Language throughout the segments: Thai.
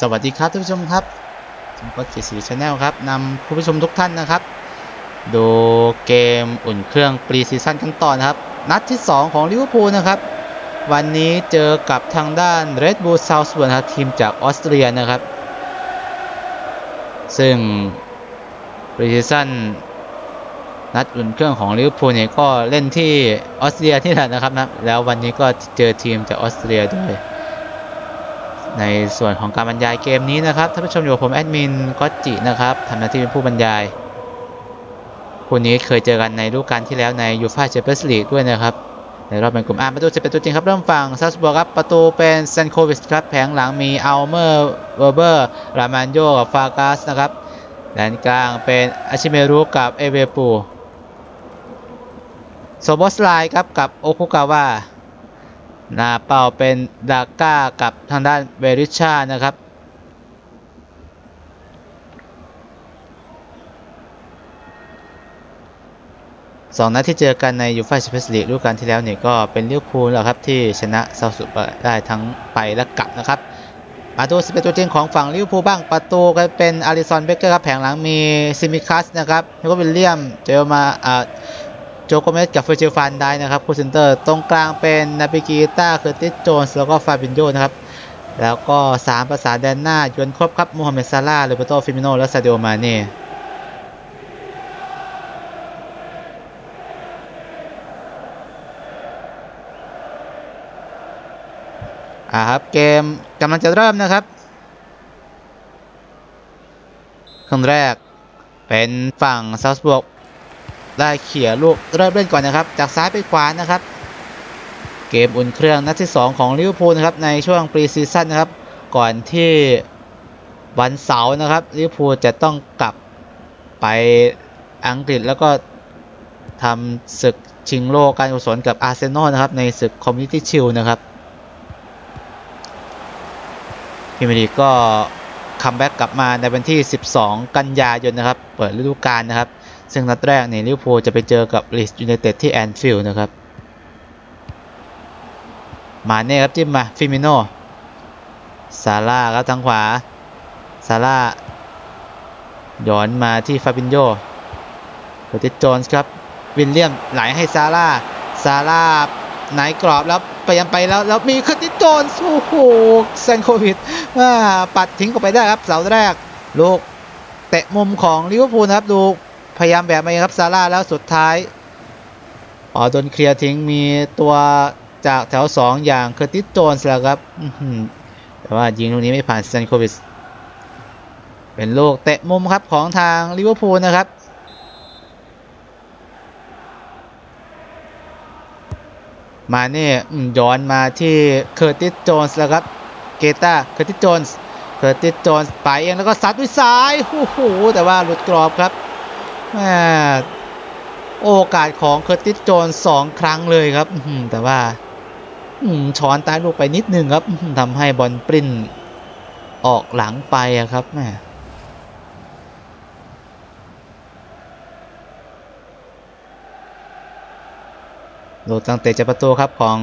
สวัสดีครับท่านผู้ชมครับผมก็จีสีชาแนลครับนำผู้ชมทุกท่านนะครับ ดูเกมอุ่นเครื่องปรีซีซั่นกันต่อนะครับ นัดที่ 2 ของลิเวอร์พูลนะครับ วันนี้เจอกับทางด้าน Red Bull Salzburg ครับทีมจากออสเตรียนะครับ ซึ่งปรีซีซั่นนัดอุ่นเครื่องของลิเวอร์พูลเนี่ยก็เล่นที่ออสเตรียที่แหละนะครับนะแล้ววันนี้ก็เจอทีมจากออสเตรียด้วย ในส่วนของการบรรยายเกมนี้นะครับท่านผู้ชมอยู่กับผมแอดมินก็จินะครับทำหน้าที่เป็นผู้บรรยายคู่นี้เคยเจอกันในฤดูกาลที่แล้วในยูฟ่าแชมเปี้ยนส์ลีกด้วยนะครับในรอบแบ่งกลุ่มอ่าประตูจะเป็นตัวจริงครับเริ่มฝั่งซัสบอร์ครับประตูเป็นเซนโควิชครับแผงหลังมีอัลเมอร์เวอร์เบอร์รามานโยกับฟากัสนะครับแดนกลางเป็นอาชิเมรุกับเอเวปูโซบอสไลครับกับโอคุกาวะ นาเป้าเป็นดาก้ากับทางด้านเบริชานะครับสองนัดที่เจอกันในยูฟ่าแชมเปี้ยนส์ลีกฤดูกาลที่แล้วเนี่ยก็เป็นลิเวอร์พูลแหละครับที่ชนะเซาท์สุดได้ทั้งไปและกลับนะครับมาดูสเปนตัวจริงของฝั่งลิเวอร์พูลบ้างประตูก็เป็นอาริสันเบเกอร์ครับแผงหลังมีซิมิคัสนะครับแล้วก็วิลเลียมเจอมาอ่า โจโกเมสกับเฟอร์จิลฟันได้นะครับคู่เซนเตอร์ตรงกลางเป็นนาบิกีต้าเคอร์ติสโจนส์แล้วก็ฟาบินโยนะครับ แล้วก็ 3 ประสานแดนหน้าจวนครบครับมูฮัมเหมัดซาร่าห์โรเบโตฟิมิโน และซาเดโอมาเน่อ่าครับ เกมกำลังจะเริ่มนะครับครึ่งแรกเป็นฝั่งซา u สบ r ก ได้เขี่ยลูกเริ่มเล่นก่อนนะครับ จากซ้ายไปขวานะครับ เกมอุ่นเครื่องนัดที่ 2 ของลิเวอร์พูลนะครับในช่วงปรีซีซั่นนะครับ ก่อนที่วันเสาร์นะครับลิเวอร์พูลจะต้องกลับไปอังกฤษแล้วก็ทำศึกชิงโลกการกุศลกับอาร์เซนอลนะครับในศึกคอมมิ n นิตี้ชิลนะครับพิมยร์ลีกก็คัมแบ็กกลับมาในวันที่ 12 กันยายนนะครับ เปิดฤดูกาลนะครับ ซึ่งนัดแรกเนี่ยลิเวอร์พูลจะไปเจอกับลีสยูไนเต็ดที่แอนฟิลด์นะครับ มาเน่ครับจิ้มมาฟิมิโนซาร่าครับทางขวาซาร่าย้อนมาที่ฟาบินโยเ u อร์ติสโจนส์ครับ วิลเลียมไหลให้ซาร่าซาร่าไหนกรอบแล้วไปยังไปแล้ว แล้วมีคอร์ติสโจนส์โอ้โหแซนโควิดว่าปัดทิ้งออกไปได้ครับเสาแรก ลูกเตะมุมของลิเวอร์พูลนะครับดู พยายามแบบมาครับซาร่าแล้วสุดท้ายอ๋อโดนเคลียร์ทิ้งมีตัวจากแถว 2 อย่างเคอร์ติสโจนส์แล้วครับแต่ว่ายิงลูกนี้ไม่ผ่านสแตนโควิชเป็นลูกเตะมุมครับของทางลิเวอร์พูลนะครับมาเนี่ยย้อนมาที่เคอร์ติสโจนส์แล้วครับเกตาเคอร์ติสโจนส์เคอร์ติสโจนส์ไปเองแล้วก็ซัดด้วยซ้ายโอ้โหแต่ว่าหลุดกรอบครับ โอกาสของเคอร์ติสโจนสองครั้งเลยครับแต่ว่าช้อนใต้ลูกไปนิดนึงครับทำให้บอลปริ้นออกหลังไปอะครับแหมลูตั้งเตะจากประตูครับของ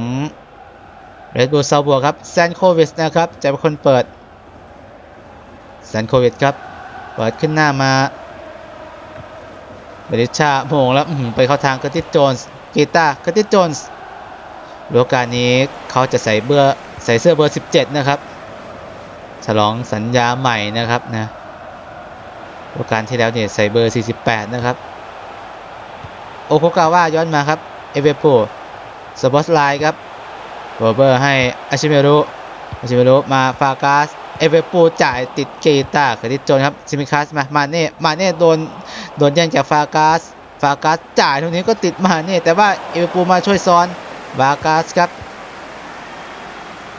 เรดบูลซาบัวครับแซนโควิชนะครับจะเป็นคนเปิดแซนโควิดครับ เปิดขึ้นหน้ามา เบริชาโมงแล้วไปเข้าทางเคอร์ติสโจนส์กีตาร์เคอร์ติสโจนส์ฤดูกาลนี้เขาจะใส่เบอร์ใส่เสื้อเบอร์ 17 นะครับ ฉลองสัญญาใหม่นะครับนะฤดูกาลที่แล้วเนี่ยใส่เบอร์ 48 นะครับ โอโคกาว่าย้อนมาครับ เอเวโปสปอตไลน์ครับโรเบอร์ให้อาชิเมรุอาชิเมรุมาฟากาสเอเวอร์ปูจ่ายติดเกตาเครดิตโจนครับซิมิคัสมา มาเน่ มาเน่โดน โดนแย่งจากฟากาส ฟากาสจ่ายตรงนี้ก็ติดมาเนี่แต่ว่าเอเวอร์ปูมาช่วยซ้อนฟากาสครับ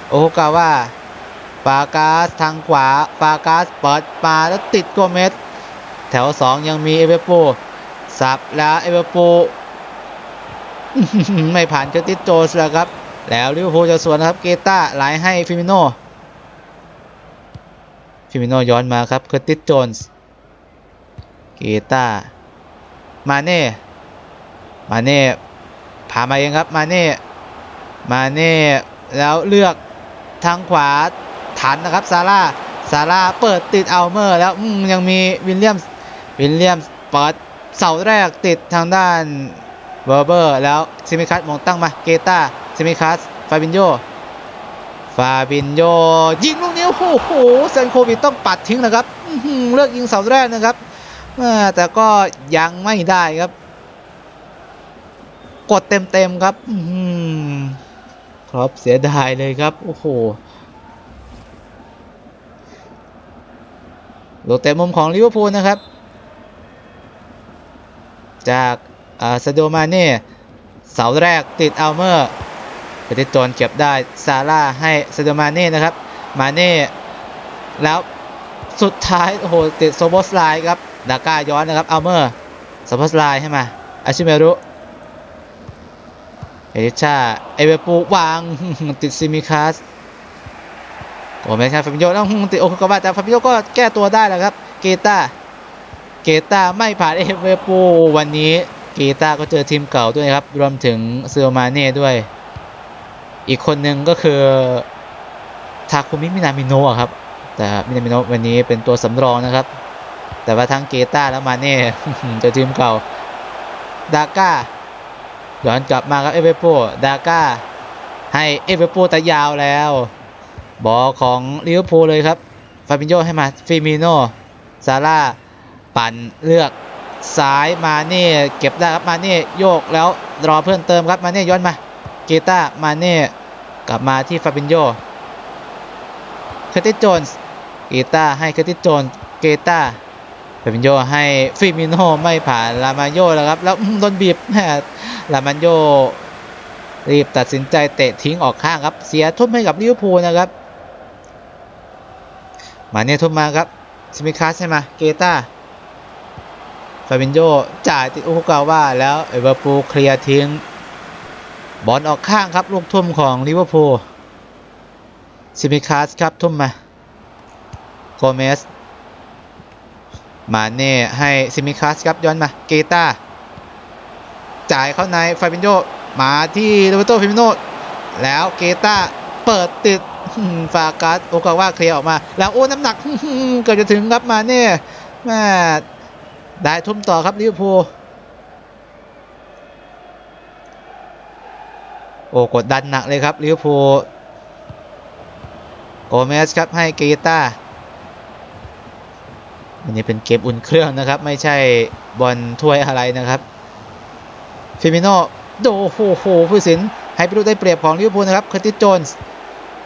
โอโฮกาว่าฟากาสทางขวา ฟากาสเปิดมาแล้วติดโกเมสแถว 2 ยังมีเอเวอร์ปูสับแล้วเอเวอร์ปูไม่ผ่านเคอร์ติสโจสแล้วครับ แล้วลิเวอร์พูลจะสวนนะครับเกตาไหลให้ฟิมิโนฟิมิโนย้อนมาครับเคอร์ติสโจนส์ เกตามาเน่ มาเน่พามาเองครับ มาเน่ มาเน่ แล้วเลือกทางขวาทันนะครับซาร่า ซาร่าเปิดติดอัลเมอร์แล้วยังมีวิลเลียม วิลเลียมเปิดเสาแรกติดทางด้านเบอร์เบอร์แล้วซิมิคัสมองตั้งมาเกตาซิมิคัสฟาบินโยฟาบินโยยิงลูกนี้โอ้โหเซนโควิดต้องปัดทิ้งนะครับเลือกยิงเสาแรกนะครับ แม่แต่ก็ยังไม่ได้ครับ กดเต็มๆครับครับเสียดายเลยครับ โอ้โหลูกเตะมุมของลิเวอร์พูลนะครับ จากซาโดมาเน่เสาแรกติดอัลเมอร์ปฏิตนเก็บได้ซาร่าให้ซาโดมาเน่นะครับ มาเน่แล้วสุดท้ายโอ้โหติดโซโบสไลน์ครับ ดาก้าย้อนนะครับอัลเมอร์โซโบสไลน์ให้มาอาชิเมรุเอริชาเอเวปูวางติดซิมิคัสโอ้ไม่ใช่ฟาบิโยแล้วติดโอคุกาวะแต่ฟาบิโยก็แก้ตัวได้แล้วครับ เกตาเกตาไม่ผ่านเอเวปูวันนี้เกตาก็เจอทีมเก่าด้วยครับ รวมถึงเซอร์มาเน่ด้วย อีกคนหนึ่งก็คือทาคุมิมินามิโนะครับ แต่มินามิโนะวันนี้เป็นตัวสำรองนะครับ แต่ว่าทั้งเกตาและมาเน่จอทีมเก่า ดาก้าย้อนกลับมาครับเอเวโปดาก้า ให้เอเวโปแต่ยาวแล้ว บอลของลิเวอร์พูลเลยครับ ฟาบินโยให้มาฟิมิโนซาร่า ปั่นเลือกซ้ายมาเน่เก็บได้ครับมาเน่โยกแล้วรอเพิ่มเติมครับมาเน่ย้อนมา เกตามาเน่กลับมาที่ฟาบินโยเคร์ติโจนส์เกตาให้เคร์ติโจนส์เกตา เฟมินโยให้ฟิมิโนไม่ผ่านลามาโยแล้วครับ แล้วโดนบีบแม่ลามาโยรีบตัดสินใจเตะทิ้งออกข้างครับ เสียทุ่มให้กับลิเวอร์พูลนะครับ มาเนี่ยทุ่มมาครับสมิคัสใช่ไหมเกตาฟาบินโยจ่ายติดอุคุกาว่าแล้วเอเวอร์พูลเคลียร์ทิ้ง บอลออกข้างครับลูกทุ่มของลิเวอร์พูลซิมิคัสครับทุ่มมาโกเมส มาเน่ให้ซิมิคัสครับย้อนมาเกตาจ่ายเข้าในฟาบินโยมาที่โรเบโตฟิมิโนแล้วเกตาเปิดติดฟากัสโอกาว่าเคลียร์ออกมา แล้วโอ้น้ำหนักเกือบจะถึงครับมาเน่แม่ได้ทุ่มต่อครับลิเวอร์พูลโอ้กดดันหนักเลยครับลิเวอร์พูลโกเมสครับให้เกตา อันนี้เป็นเกมอุ่นเครื่องนะครับ ไม่ใช่บอลถ้วยอะไรนะครับฟิมิโนโดโหโหผู้สินให้ไปดูได้เปรียบของลิเวอร์พูลนะครับคอร์ติสโจนส์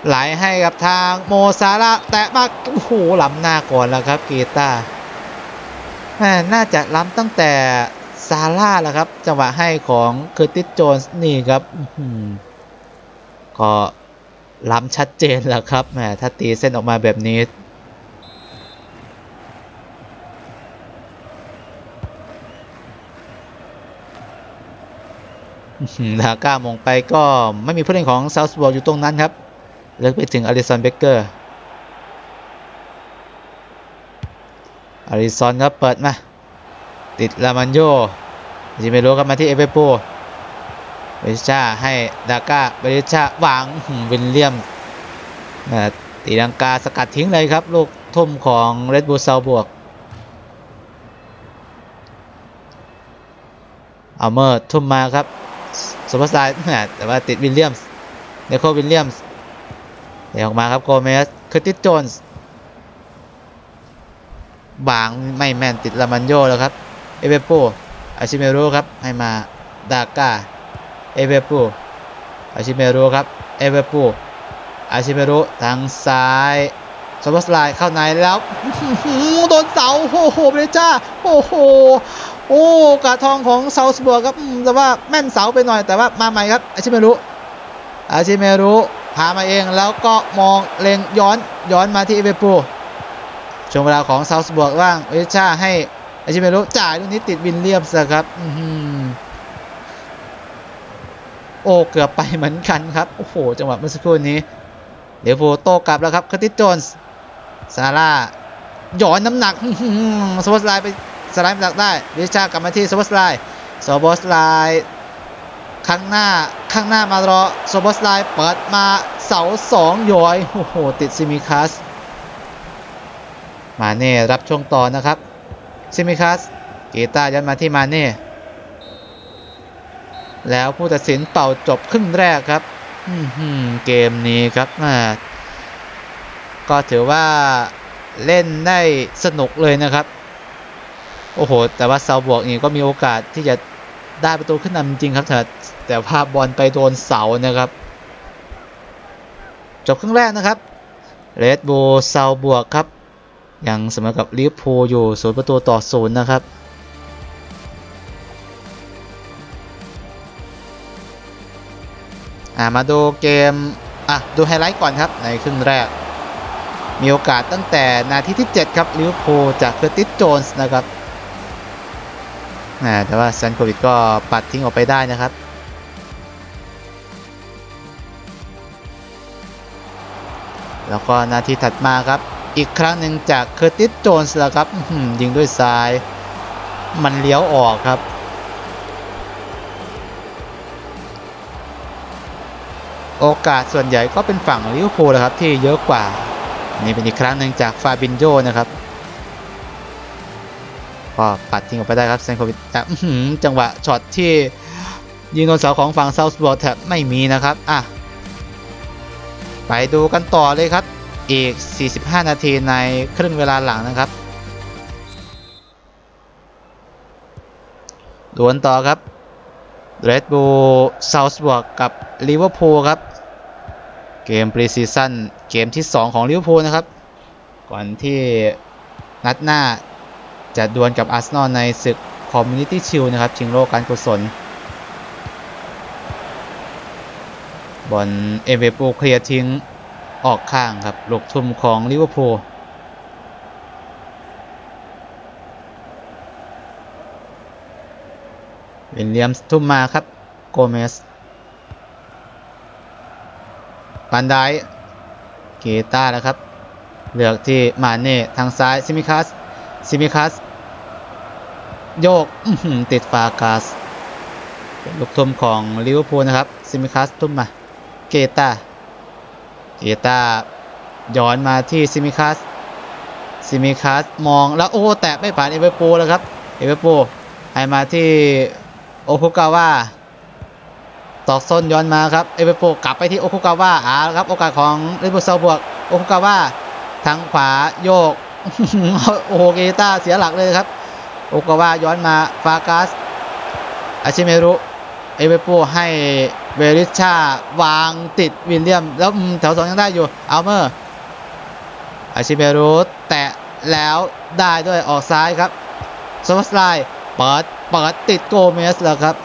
ไหลให้กับทางโมซาระแตะมากโอ้โหล้ำหน้าก่อนแล้วครับเกตาแม่น่าจะล้ำตั้งแต่ซาร่าแล้วครับจังหวะให้ของเคอร์ติสโจนส์นี่ครับอื้อหือก็ล้ำชัดเจนแล้วครับแหมถ้าตีเส้นออกมาแบบนี้ ดาก้ามองไปก็ไม่มีผู้เล่นของซา u ์บอลอยู่ตรงนั้นครับ เลิกไปถึงอลิสันเบเกอร์อลิสันครับเปิดมา ติดลามันโยจิเมโรครับมาที่เอเวโปเบริชาให้ดาก้าเบริชาวางวินเลียมตีลังกาสกัดทิ้งเลยครับ ลูกทุ่มของเรดบูลเซาบวกอัลเมอร์ทุ่มมาครับ สปอร์ตไลน์แต่ว่าติดวิลเลียมส์เดโควิลเลียมส์เดี๋ยวออกมาครับโกเมสคอร์ติสโจนส์บางไม่แม่นติดลามันโยแล้วครับ เอเวโปอาชิเมโรครับ ให้มาดาก้าเอเวโปอาชิเมโรครับ เอเวโปอาชิเมโรทางซ้าย สปอร์ไลน์เข้าในแล้วโดนเสาโอ้โหเลยจ้าโอ้โหโอ้กาทองของเซาส์บัวครับแต่ว่าแม่นเสาไปหน่อยแต่ว่ามาใหม่ครับอาชิเมรุอาชิเมรุพามาเองแล้วก็มองเล็งย้อนย้อนมาที่เอเวปูช่วงเวลาของเซาส์บัวว่างเอชาให้อาชิเมรุจ่ายลูกนี้ติดวินเลียมส์ครับโอ้เกือบไปเหมือนกันครับ โอ้โห จังหวะเมื่อสักครู่นี้เดี๋ยวโฟโต้กลับแล้วครับคาติสโจนส์ ซาร่าหย้อนน้ำหนักสปอร์ตไลน์ไปสไลด์มาจากได้วิชากลับมาที่โซบอสไลน์โซบอสไลน์ข้างหน้าข้างหน้ามารอโซบอสไลน์เปิดมาเสาสองย้อยโอ้โหติดซิมิคัสมาเน่รับช่วงต่อนะครับซิมิคัสกีตาร์ยันมาที่มาเน่แล้วผู้ตัดสินเป่าจบครึ่งแรกครับเกมนี้ครับอ่า ก็ถือว่าเล่นได้สนุกเลยนะครับ โอ้โห แต่ว่าเซาบวกนี่ก็มีโอกาสที่จะได้ประตูขึ้นนำจริงครับ แต่แต่ภาพบอลไปโดนเสานะครับ จบครึ่งแรกนะครับเรดบูลเซาบวกครับ ยังเสมอกับลิเวอร์พูลอยู่ศูนย์ประตูต่อศูนย์นะครับมาดูเกม อะ ดูไฮไลท์ก่อนครับ ในครึ่งแรก มีโอกาสตั้งแต่นาทีที่ 7 ครับลิเวอร์พูลจากเคอร์ติสโจนส์นะครับแต่ว่าซันโควิดก็ปัดทิ้งออกไปได้นะครับแล้วก็นาทีถัดมาครับ อีกครั้งหนึ่งจากเคอร์ติสโจนส์แล้วครับยิงด้วยซ้าย มันเลี้ยวออกครับ โอกาสส่วนใหญ่ก็เป็นฝั่งลิเวอร์พูลนะครับที่เยอะกว่า นี่เป็นอีกครั้งหนึ่งจากฟาบินโยนะครับก็ปัดทิ้งออกไปได้ครับเซนโควิดแต่จังหวะช็อตที่ยิงโดนเสาของฝั่งเซาท์บอร์แทบไม่มีนะครับอะไปดูกันต่อเลยครับ อีก 45 นาทีในครึ่งเวลาหลังนะครับดวลต่อครับเรดบูลเซาท์บอร์กกับลิเวอร์พูลครับ เกมปรีซีซั่น เกมที่ 2 ของลิเวอร์พูลนะครับ ก่อนที่นัดหน้าจะดวลกับอาร์เซนอลในศึกคอมมูนิตี้ชิลนะครับ ชิงโลกการกุศล บอลเอเวปูเคลียร์ทิ้งออกข้างครับลูกทุ่มของลิเวอร์พูลวิลเลียมทุ่มมาครับ โกเมสปันได เกต้าแล้วครับ เลือกที่มาเน่ทางซ้ายซิมิคัสซิมิคัสโยกติดฟากาสลูกทุ่มของลิเวอร์พูลนะครับ ซิมิคัสทุ่มมา เกตาเกตาย้อนมาที่ซิมิคัสซิมิคัสมองแล้วโอ้แตะไม่ผ่านเอเวอร์พูลแล้วครับ เอเวอร์พูลให้มาที่โอคุกาวะ ตอกส้นย้อนมาครับ เอเวอร์พูลกลับไปที่โอคุกาวะอ่าครับ โอกาสของลิบูเซาบวก โอคุกาวะทางขวาโยก โอโหเกตาเสียหลักเลยครับ โอคุกาวะย้อนมา ฟากัส อาชิเมรุ เอเวอร์พูลให้เวริชาวางติดวิลเลียม แล้วแถวสองยังได้อยู่ อัลเมอร์ อาชิเมรุแตะแล้วได้ด้วยออกซ้ายครับโซสไลเปิด เปิดติดโกเมสแล้วครับ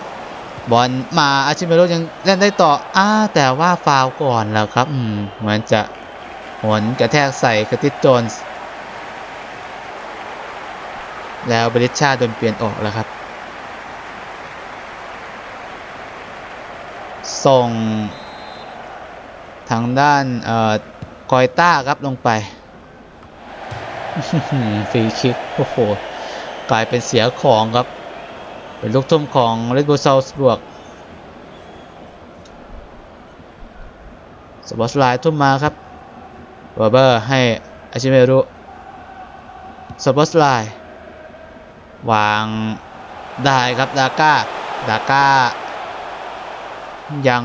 บอลมาอาชิเมโรยังเล่นได้ต่ออ้าแต่ว่าฟาวก่อนแล้วครับอืมเหมือนจะหนกระแทกใส่คาติสโจนส์แล้วเบริชาโดนเปลี่ยนออกแล้วครับ ส่ง ทางด้านเอ่อกอยต้าครับลงไปฟรีคิก โอ้โห กลายเป็นเสียของครับ เป็นลูกทุ่มของเรดบูซาส์บวกสปอร์ตไลน์ทุ่มมาครับบอเบอร์ให้อาชิเมรุสปอร์ตไลน์วางได้ครับดาก้าดาก้ายัง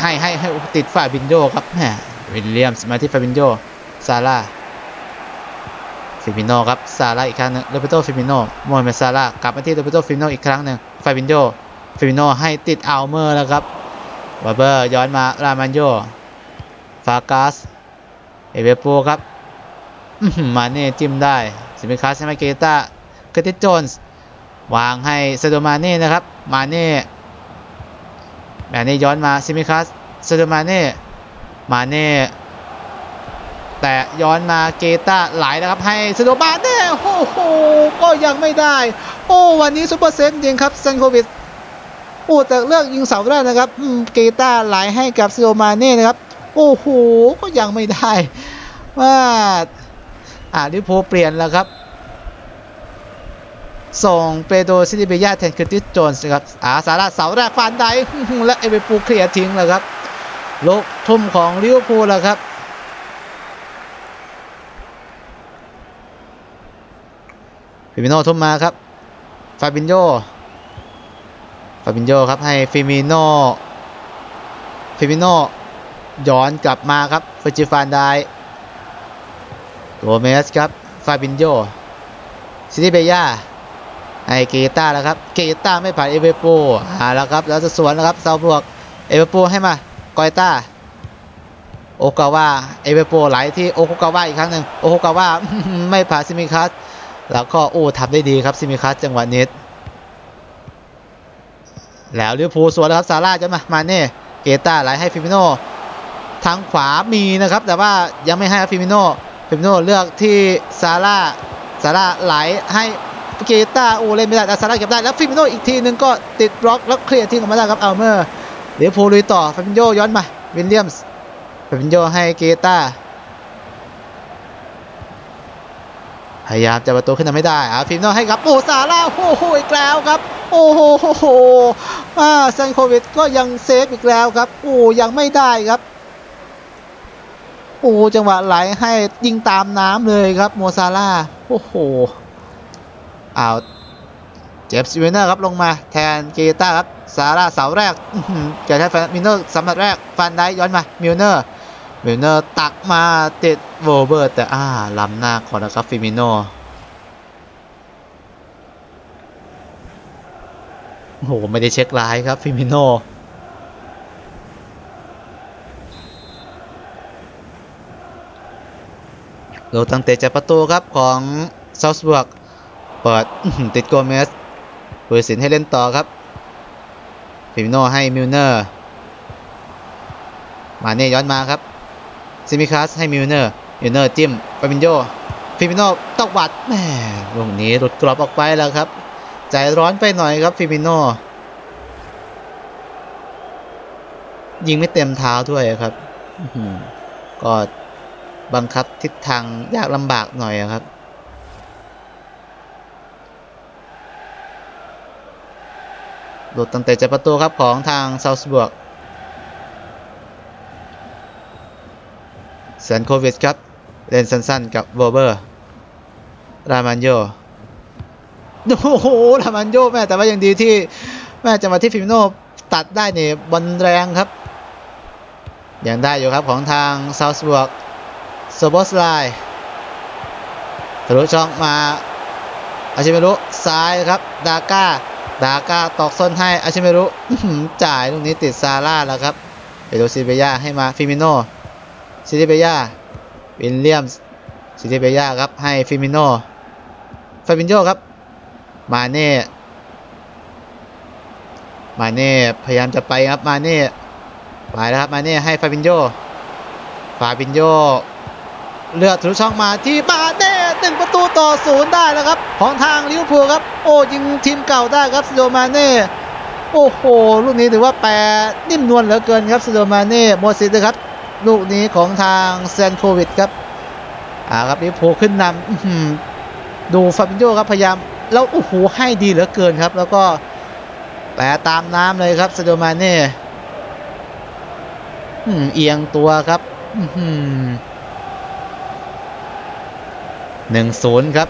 ให้ให้ให้ติดฝ่ายบินโยครับแหมวิลเลียมสมาที่ฟาบินโยซาร่า ฟิมิโนครับซาร่าอีกครั้งหนึงโรเบโตฟิมิโนโมฮัมเมซาร่ากลับมาที่โรเบโตฟิมิโนอีกครั้งหนึ่งฟาบินโยฟิมิโนให้ติดอัลเมอร์แล้วครับบาเบอร์ย้อนมารามันโยฟากัสเอเวโปครับมาเน่จิ้มได้ซิมิคัสให้มาเกต้าเคอร์ติสโจนส์วางให้เซโดมาเน่นะครับมาเน่แบบนี้ย้อนมาซิมิคัสเซโดมาเน่มาเน่ แต่ย้อนมาเกตาไหลนะครับ ให้เซโดมาเน่โอ้โหก็ยังไม่ได้ โอ้วันนี้ซุปเปอร์เซนต์จริงครับซันโควิดโอ้แต่เลือกยิงเสาแรกนะครับเกตาไหลให้กับเซโดมาเน่นะครับ โอ้โหก็ยังไม่ได้ว่าอ่าลิเวอร์พูลเปลี่ยนแล้วครับ ส่งเปโดซิลิเบียแทนคริติสโจนส์ครับอาสาระเสาแรกฟันได้และเอเวอร์พูเคลียร์ทิ้งแล้วครับลูกทุ่มของลิเวอร์พูลแล้วครับ ฟิมิโนทุ่มมาครับ ฟาบินโย ฟาบินโยครับให้ฟิมิโน ฟิมิโนย้อนกลับมาครับเฟจิฟานไดโกเมสครับ ฟาบินโย ซิติเบย่าให้เกตาแล้วครับ เกตาไม่ผ่านเอเวโปอ่าแล้วครับ แล้วจะสวนแล้วครับเซาบวก เอเวโปให้มา กอยต้า โอกาวา เอเวโปไหลที่โอคุกาวาอีกครั้งหนึ่งโอคุกาวาไม่ผ่านซิมิคัส แล้วก็โอ้ทำได้ดีครับซิมิคัสจังหวะนี้แล้วลิเวอร์พูลสวนแล้วครับซาร่าจะมามาเน่เกต้าไหลให้ฟิมิโนทางขวามีนะครับ แต่ว่ายังไม่ให้ฟิมิโนฟิมิโนเลือกที่ซาร่าซาร่าไหลให้เกต้าโอ้เล่นไม่ได้แต่ซาร่าเก็บได้แล้วฟิมิโนอีกทีหนึงก็ติดบล็อกแล้วเคลียร์ทิ้งออกมาได้ครับอัลเมอร์ลิเวอร์พูลลุยต่อฟิมิโนย้อนมาวิลเลียมส์เปนโยให้เกตา พยายามจะประตูขึ้นทำไม่ได้อาฟิมโนให้กับโอ้ซาร่าโอ้โหอีกแล้วครับ โอ้โหอ่าซันโควิดก็ยังเซฟอีกแล้วครับโอ้ยังไม่ได้ครับโอ้จังหวะไหลให้ยิงตามน้ำเลยครับโมซาร่าโอ้โหอ้าวเจฟส์วินเนอร์ครับลงมาแทนเกตาครับซาร่าเสาแรกอื้อหือแกใช้แฟนมิลเนอร์สำหรับแรกฟันได้ย้อนมามิลเนอร์ มิลเนอร์ตักมาติดโวเบอร์ แต่อ่าล้ำหน้าก่อนนะครับฟิมิโนโอ้โห ไม่ได้เช็คไลน์ครับฟิมิโนโลตั้งเตะจากประตูครับของซา u สบวกเปิดติดโกเมสผู้ตัดสินให้เล่นต่อครับฟิมิโนให้มิลเนอร์ มาเน่ย้อนมาครับ ซิมิคัสให้มิลเนอร์มิลเนอร์จิ้มฟาบินโยฟิมิโนตกวัดแหมลูกนี้หลุดกรอบออกไปแล้วครับ ใจร้อนไปหน่อยครับฟิมิโนยิงไม่เต็มเท้าด้วยครับก็บังคับทิศทางยากลำบากหน่อยครับหลุดตั้งแต่จากประตูครับของทางซา u สบวก ซนโควิชครับ เล่นสั้นๆ กับโวเบอร์ รามันโย โอ้โห รามันโยแม่แต่ว่ายังดีที่ แม่จังหวะที่ฟิมิโนตัดได้เนี่ยบอลแรงครับ ยังได้อยู่ครับของทางซา u สบวกโซบอสไลทะลุช่องมาอาชิเมรุซ้ายครับดาก้าดาก้าตอกส้นให้อาชิเมรุจ่ายลูกนี้ติดซาร่าแล้วครับเปโดซิเบย่าให้มาฟิมิโน ซิติเบียวิลเลียมส์ซิติเบียครับให้ฟิมิโนฟาบินโยครับ มาเน่ มาเน่ พยายามจะไปครับ มาเน่ไปแล้วครับ มาเน่ให้ฟาบินโยฟาบินโยเลือกทะลุช่องมาที่มาเน่หนึ่งประตูต่อศูนย์ได้แล้วครับ ของทางลิเวอร์พูลครับ โอ้ยิงทีมเก่าได้ครับสโดมาเน่โอ้โห ลูกนี้ถือว่าแปรนิ่มนวลเหลือเกินครับสโดมาเน่โมดสิตนะครับ ลูกนี้ของทางแซนโควิดครับอ่าครับลิเวอร์พูลขึ้นนำดูฟาบินโยครับพยายาม แล้วโอ้โหให้ดีเหลือเกินครับ แล้วก็แปรตามน้ำเลยครับสโดมาเน่เอียงตัวครับหนึ่งศูนย์ครับ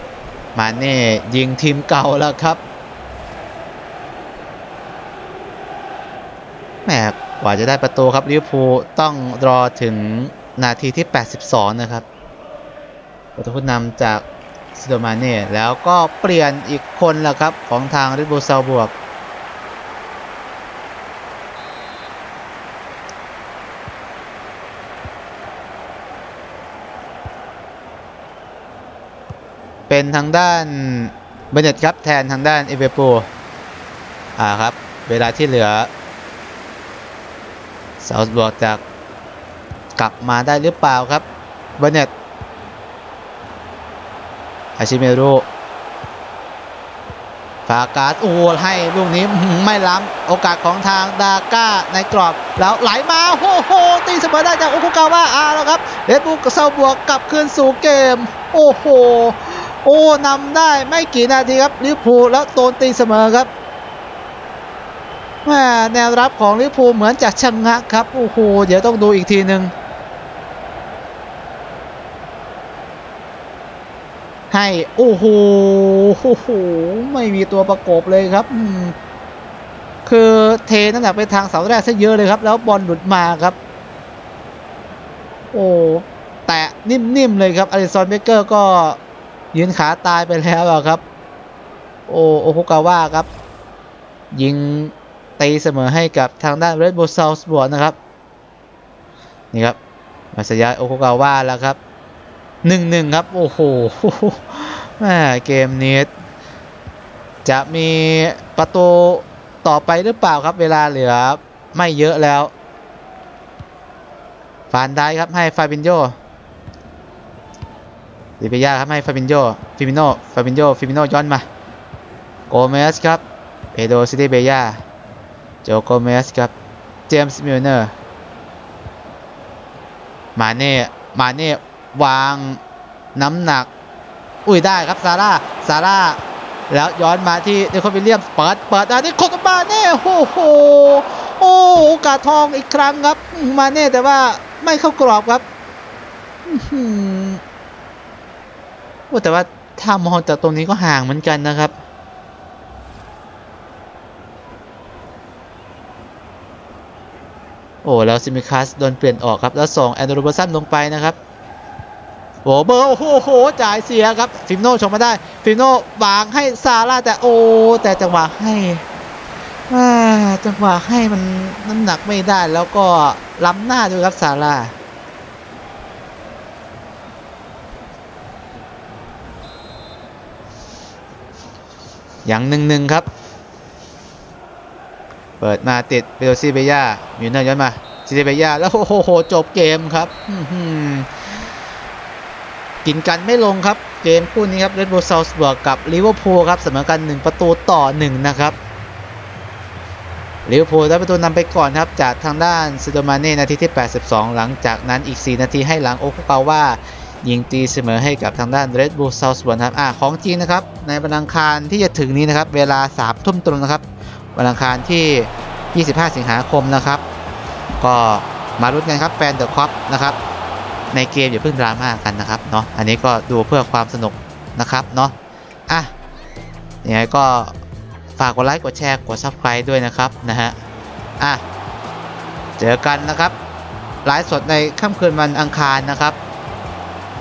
มาเน่ยิงทีมเก่าแล้วครับแหม กว่าจะได้ประตูครับลิเวอร์พูลต้องรอถึงนาทีที่ 82 นะครับ ประตูผู้นำจากซิโดมาเน่แล้วก็เปลี่ยนอีกคนล้วครับ ของทางริบูซาบวก เป็นทางด้านเบเนตครับ แทนทางด้านเอเวโปอ่าครับ เวลาที่เหลือ เซาส์บวกจะกลับมาได้หรือเปล่าครับเบเนตอาชิเมรุฟากาสโอ้ให้ลูกนี้ไม่ล้ำโอกาสของทางดาก้าในกรอบ แล้วไหลมาโอ้โหตีเสมอได้จากโอคุกาวะอาแล้วครับเรดบูลกับเซาบวกกลับคืนสู่เกม โอ้โหโอ้นำได้ไม่กี่นาทีครับลิเวอร์พูลแล้วโดนตีเสมอครับ แมแนวรับของลิเวอร์พูลเหมือนจะชะงักครับ โอ้โห เดี๋ยวต้องดูอีกทีหนึ่งให้ โอ้โหโอ้โห ไม่มีตัวประกบเลยครับ คือเทน้ำหนักไปทางเสาแรกซะเยอะเลยครับ แล้วบอลหลุดมาครับ โอ้แตะนิ่มๆเลยครับอลิซอนเบเกอร์ก็ยืนขาตายไปแล้วอะครับ โอ้โอคุกาว่าครับ ยิง ตีเสมอให้กับทางด้านเรดบูลซาวส์บอร์นะครับ นี่ครับมาสยาโอคุกาว่าแล้วครับหนึ่งหนึ่งครับ โอ้โหแม่เกมนี้จะมีประตูต่อไปหรือเปล่าครับ เวลาเหลือไม่เยอะแล้วฟานได้ครับให้ฟาบินโยดิเปียาครับให้ฟาบินโยฟิมิโนฟาบินโยฟิมิโนย้อนมาโกเมสครับเพโดซิติเบีย โจโกเมสครับ เจมส์มิลเนอร์ มาเน่ มาเน่ วางน้ำหนัก อุ้ยได้ครับ ซาร่า ซาร่า แล้วย้อนมาที่เดคอนวิลเลียมเปิด เปิดอันนี้โคตรมาเน่ โอ้โห โอ้โอกาสทองอีกครั้งครับ มาเน่ แต่ว่าไม่เข้ากรอบครับอื้อหือโอ้แต่ว่าถ้ามองจากตรงนี้ก็ห่างเหมือนกันนะครับ โอ้แล้วซิมิคัสโดนเปลี่ยนออกครับ แล้วส่งแอนโดรูเบอร์สันลงไปนะครับโอ้เบอร์โอ้โหจ่ายเสียครับฟิมโน่ชงมาได้ฟิมโน่วางให้ซาร่าแต่โอ้แต่จังหวะให้อ่าจังหวะให้มันน้ำหนักไม่ได้แล้วก็ล้ำหน้าด้วยครับซาร่าอย่างหนึ่งหนึ่งครับ เปิดมาติดเปโรซิเบีย่ามิวเนอร์ย้อนมาซิเบียแล้วโอ้โหจบเกมครับอื้อหือกินกันไม่ลงครับ เกมคู่นี้ครับเรดบูลซาวส์บวกกับลิเวอร์พูลครับเสมอกัน 1 ประตูต่อ 1 นะครับลิเวอร์พูลได้ประตูนำไปก่อนครับ จากทางด้านซิโดมาเน่นาทีที่ 82 หลังจากนั้นอีก 4 นาทีให้หลังโอคุกาว่า ยิงตีเสมอให้กับทางด้าน Red Bull Salzburg ครับอ่าของจริงนะครับ ในวันอังคารที่จะถึงนี้นะครับ เวลา3ทุ่มตรงนะครับ วันอังคารที่ 25 สิงหาคมนะครับ ก็มาลุ้นกันครับแฟนเดอะคอปนะครับในเกมอย่าเพิ่งดราม่ากันนะครับเนาะอันนี้ก็ดูเพื่อความสนุกนะครับเนาะอะยังไงก็ฝากกดไลค์กดแชร์กด Subscribe ด้วยนะครับนะฮะอะเจอกันนะครับไลฟ์สดในค่ำคืนวันอังคารนะครับ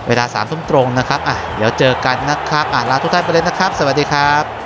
เวลา3ทุ่มตรงนะครับอะเดี๋ยวเจอกันนะครับอะลาทุกท่านไปเลยนะครับ สวัสดีครับ